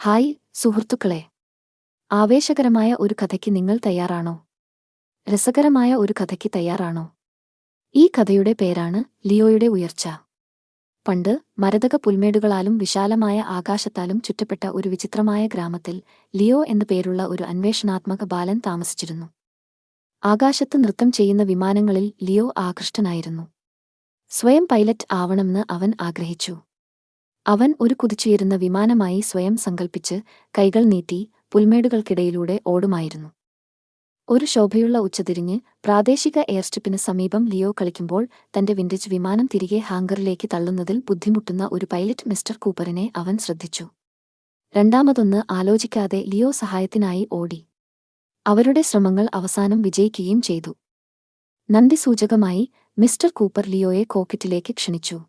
Hi സുഹൃത്തുക്കളെ. ആവേശകരമായ ഒരു കഥയ്ക്ക് നിങ്ങൾ തയ്യാറാണോ? രസകരമായ ഒരു കഥയ്ക്ക് തയ്യാറാണോ? ഈ കഥയുടെ പേരാണ് ലിയോയുടെ ഉയർച്ച. പണ്ട് മരതക പുൽമേടുകളാലും വിശാലമായ ആകാശത്താലും ചുറ്റപ്പെട്ട ഒരു വിചിത്രമായ ഗ്രാമത്തിൽ ലിയോ എന്നു പേരുള്ള ഒരു അന്വേഷണാത്മക ബാലൻ താമസിച്ചിരുന്നു. ആകാശത്ത് നൃത്തം ചെയ്യുന്ന വിമാനങ്ങളിൽ ലിയോ ആകൃഷ്ടനായിരുന്നു. സ്വയം പൈലറ്റ് ആവണമെന്ന് അവൻ ആഗ്രഹിച്ചു. അവൻ ഒരു കുതിച്ചുയരുന്ന വിമാനമായി സ്വയം സങ്കൽപ്പിച്ച് കൈകൾ നീട്ടി പുൽമേടുകൾക്കിടയിലൂടെ ഓടുമായിരുന്നു. ഒരു ശോഭയുള്ള ഉച്ചതിരിഞ്ഞ് പ്രാദേശിക എയർസ്ട്രിപ്പിന് സമീപം ലിയോ കളിക്കുമ്പോൾ തന്റെ വിൻഡേജ് വിമാനം തിരികെ ഹാങ്കറിലേക്ക് തള്ളുന്നതിൽ ബുദ്ധിമുട്ടുന്ന ഒരു പൈലറ്റ് മിസ്റ്റർ കൂപ്പറിനെ അവൻ ശ്രദ്ധിച്ചു. രണ്ടാമതൊന്ന് ആലോചിക്കാതെ ലിയോ സഹായത്തിനായി ഓടി. അവരുടെ ശ്രമങ്ങൾ അവസാനം വിജയിക്കുകയും ചെയ്തു. നന്ദി സൂചകമായി മിസ്റ്റർ കൂപ്പർ ലിയോയെ കോക്കറ്റിലേക്ക് ക്ഷണിച്ചു.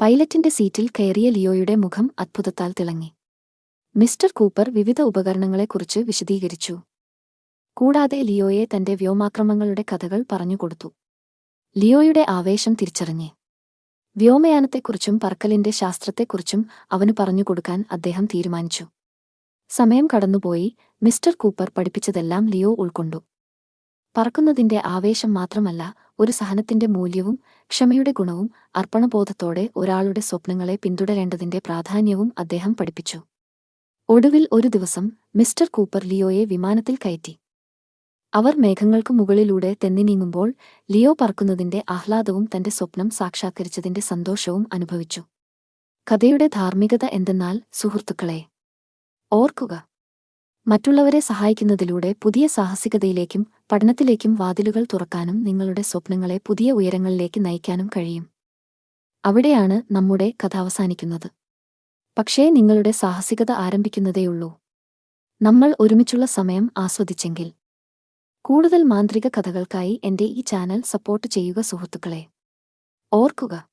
പൈലറ്റിന്റെ സീറ്റിൽ കയറിയ ലിയോയുടെ മുഖം അത്ഭുതത്താൽ തിളങ്ങി. മിസ്റ്റർ കൂപ്പർ വിവിധ ഉപകരണങ്ങളെക്കുറിച്ച് വിശദീകരിച്ചു. കൂടാതെ ലിയോയെ തന്റെ വ്യോമാക്രമങ്ങളുടെ കഥകൾ പറഞ്ഞുകൊടുത്തു. ലിയോയുടെ ആവേശം തിരിച്ചറിഞ്ഞ്. വ്യോമയാനത്തെക്കുറിച്ചും പറക്കലിന്റെ ശാസ്ത്രത്തെക്കുറിച്ചും അവനു പറഞ്ഞുകൊടുക്കാൻ അദ്ദേഹം തീരുമാനിച്ചു. സമയം കടന്നുപോയി മിസ്റ്റർ കൂപ്പർ പഠിപ്പിച്ചതെല്ലാം ലിയോ ഉൾക്കൊണ്ടു. പറക്കുന്നതിന്റെ ആവേശം മാത്രമല്ല ഒരു സഹനത്തിന്റെ മൂല്യവും ക്ഷമയുടെ ഗുണവും അർപ്പണബോധത്തോടെ ഒരാളുടെ സ്വപ്നങ്ങളെ പിന്തുടരേണ്ടതിന്റെ പ്രാധാന്യവും അദ്ദേഹം പഠിപ്പിച്ചു. ഒടുവിൽ ഒരു ദിവസം മിസ്റ്റർ കൂപ്പർ ലിയോയെ വിമാനത്തിൽ കയറ്റി. അവർ മേഘങ്ങൾക്കു മുകളിലൂടെ തെന്നി നീങ്ങുമ്പോൾ ലിയോ പറക്കുന്നതിന്റെ ആഹ്ലാദവും തന്റെ സ്വപ്നം സാക്ഷാത്കരിച്ചതിന്റെ സന്തോഷവും അനുഭവിച്ചു. കഥയുടെ ധാർമ്മികത എന്തെന്നാൽ സുഹൃത്തുക്കളെ ഓർക്കുക മറ്റുള്ളവരെ സഹായിക്കുന്നതിലൂടെ പുതിയ സാഹസികതയിലേക്കും പഠനത്തിലേക്കും വാതിലുകൾ തുറക്കാനും നിങ്ങളുടെ സ്വപ്നങ്ങളെ പുതിയ ഉയരങ്ങളിലേക്ക് നയിക്കാനും കഴിയും. അവിടെയാണ് നമ്മുടെ കഥ അവസാനിക്കുന്നത്. പക്ഷേ നിങ്ങളുടെ സാഹസികത ആരംഭിക്കുന്നതേയുള്ളൂ നമ്മൾ ഒരുമിച്ചുള്ള സമയം ആസ്വദിച്ചെങ്കിൽ. കൂടുതൽ മാന്ത്രിക കഥകൾക്കായി എന്റെ ഈ ചാനൽ സപ്പോർട്ട് ചെയ്യുക സുഹൃത്തുക്കളെ. ഓർക്കുക.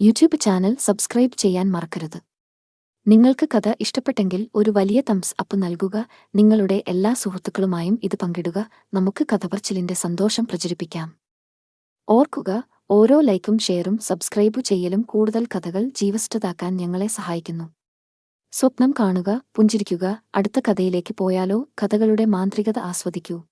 യൂട്യൂബ് ചാനൽ സബ്സ്ക്രൈബ് ചെയ്യാൻ മറക്കരുത്. നിങ്ങൾക്ക് കഥ ഇഷ്ടപ്പെട്ടെങ്കിൽ ഒരു വലിയ തംസ് അപ്പ് നൽകുക. നിങ്ങളുടെ എല്ലാ സുഹൃത്തുക്കളുമായും ഇത് പങ്കിടുക. നമുക്ക് കഥപർച്ചിലിന്റെ സന്തോഷം പ്രചരിപ്പിക്കാം. ഓർക്കുക ഓരോ ലൈക്കും ഷെയറും സബ്സ്ക്രൈബ് ചെയ്യലും കൂടുതൽ കഥകൾ ജീവസ്ഥതാക്കാൻ ഞങ്ങളെ സഹായിക്കുന്നു. സ്വപ്നം കാണുക പുഞ്ചിരിക്കുക അടുത്ത കഥയിലേക്ക് പോയാലോ കഥകളുടെ മാന്ത്രികത ആസ്വദിക്കൂ.